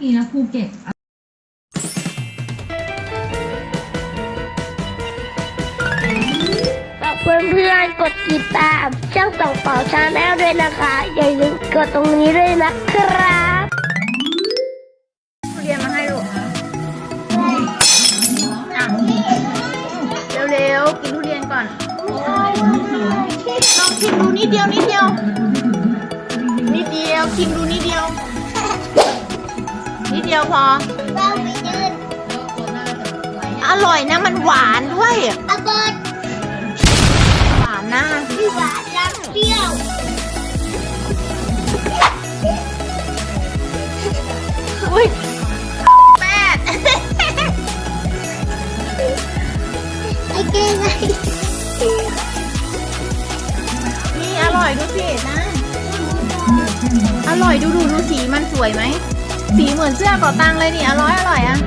มีนะภูเก็ตฝากเพื่อนๆกดติดตามช่องส่องเป่าชาแนลด้วยนะคะ อย่าลืมกดตรงนี้ด้วยนะครับทุเรียนมาให้ลูกอะเร็วๆ กินทุเรียนก่อนลองชิมดูนิดเดียวนิดเดียว นิดเดียวชิมดูนิดเดียวนิ ดเดียวพออร่อยนะมันหวานด้วย อาเบิร์ดหวานนะหวานและเปรี้ยวอุ้ยแปดไอ้เก่งไงนี่อร่อยดูสินะ อร่อยดูดูดูสีมันสวยไหม สีเหมือนเสื้อเป่าตังเลยนี่อร่อยอร่อยอะ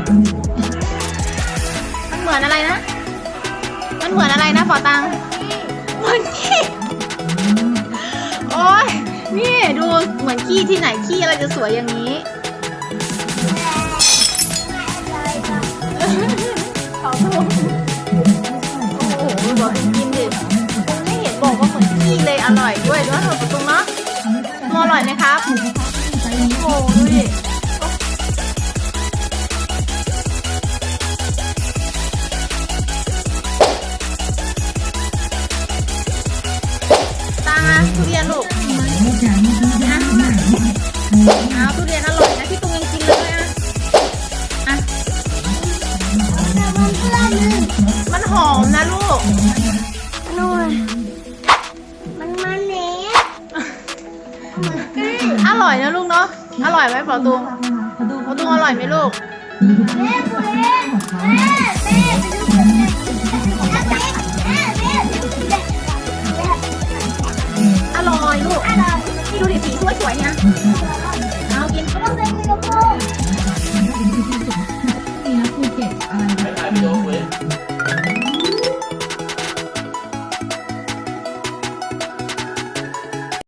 มันเหมือนอะไรนะ มันเหมือนอะไรนะเป่าตังเหมือนขี้โอ้ยนี่ดูเหมือนขี้ที่ไหนขี้อะไรจะสวยอย่างนี้ขอโทษโอ้โหบอกให้กินดิไม่เห็นบอกว่าเหมือนขี้เลยอร่อยด้วยด้วยเถอะตรงเนาะตัวอร่อยไหมครับโอ้โหดูดิ ตังอะทุเรียนลูกเอาทุเรียนอร่อยนะพี่ตุ้งยังกินเลยอะอะมันหอมนะลูกนู่นมันมันเนี้ยอร่อยนะลูกเนาะอร่อยไหมปอตุงปอตุงอร่อยไหมลูก hết tuổi nha.